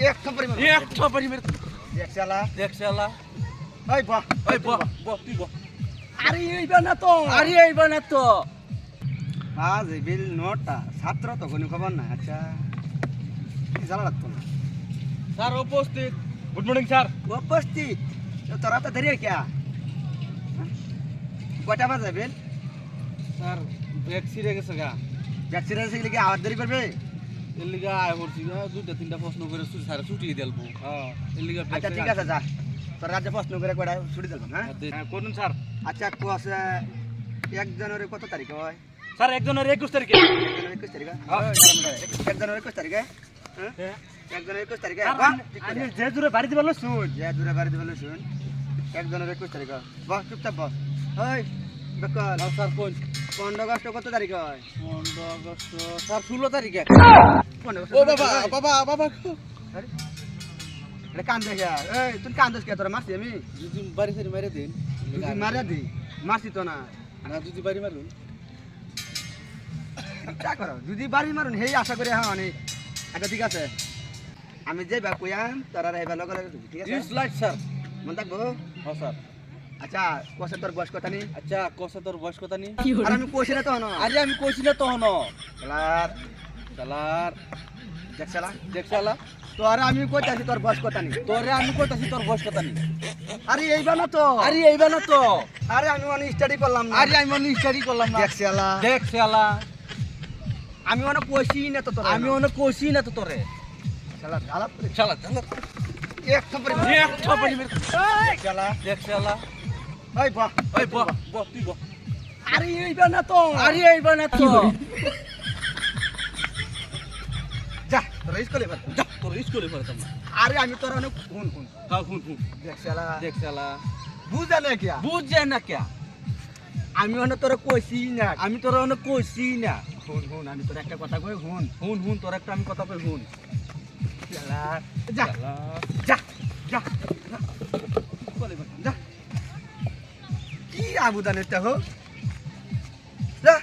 এক থাপড়ি মার এক থাপড়ি মেরে দেখ শালা দেখ শালা ওই বাহ ওই বহ বহ তুই বহ আরে এইবার না তো আরে এইবার না তো আজ বিল নটা ছাত্র তো কোনো খবর না আচ্ছা কি জানা লাগতো না স্যার উপস্থিত গুড মর্নিং স্যার উপস্থিত তো তোরা তো ধরিয়ে ক্যা হ্যাঁ? কয়টা বাজে বিল স্যার ব্যাগ ছিঁড়ে গেছে গা যাচ্ছি রে সেগুলি কি আওয়াজ দেরি করবে এর লিগা আয় করছি দুইটা তিনটা প্রশ্ন করে স্যার ছুটি দেলবো এর লিগা আচ্ছা ঠিক আছে যা। তোর রাজ্যে প্রশ্ন করে কয়টা ছুটি দিলাম হ্যাঁ? করুন স্যার। আচ্ছা কোয়াশ এক জানুয়ারি কত তারিখে হয়? স্যার একুশ তারিখে। এক জানুয়ারি একুশ তারিখে? হ্যাঁ। এক জানুয়ারি একুশ তারিখে? হ্যাঁ? এক জানুয়ারি একুশ তারিখে? করে। যে দূরে বাড়িতে বলল শুন যে দূরে বাড়ি দিবে শুন এক জানুয়ারি একুশ তারিখে। বাহ চুপচাপ বাহ ওই বেকার। স্যার কোন পনেরো আগস্ট কত তারিখে হয়? পনেরো আগস্ট স্যার ষোলো তারিখে। ও বাবা। বাবা বাবা এটা কান দেখে এই তুই কান দোষ কে? তোরা মারছি আমি। যদি বাড়ি সারি মারে দিন। মারিয়া দি? মারছি তো না। না যদি বাড়ি মারুন। চা করো যদি বাড়ি মারুন হেই আশা করে হ্যাঁ অনেক আচ্ছা ঠিক আছে। আমি যে বা কইয়াম তোরা রে ভালো ঠিক আছে? ইউজ লাইট স্যার মন থাকব? হ্যাঁ স্যার আচ্ছা কষে তোর বয়স কথা নি? আচ্ছা কষা তোর বয়স কথা নি? আর আমি কইছি না তো আরে আমি কইছি না তখন শালার শালার দেখ শালা। দেখ শালা। তোর আমি কইতাছি তোর বয়স কথা নি? তোরে আমি কইতাছি তোর বয়স কথা নি? আরে এইবার না তো। আরে এইবার না তো। আরে আমি অনেক স্টাডি করলাম না। আরে আমি অনেক স্টাডি করলাম না। দেখ শালা। দেখ আমি অনেক কইছি না তো তোর। আমি অনেক কইছি না তো তোরে। আলাপ করে শালা শালা এক এক আরে না না যা যা আমি তোর অনেক ফোন ফোন হ্যাঁ হুন হুন দেখ দেখ না কিয়া বুঝ না কে আমি অনেক তোর কইছি না আমি তোর অনেক কইছি না ফোন ফোন আমি তোর একটা কথা কই ফোন হুন হুন তোর একটা আমি কথা কই হুন যা যা যা কি আবুদানের দেখো যা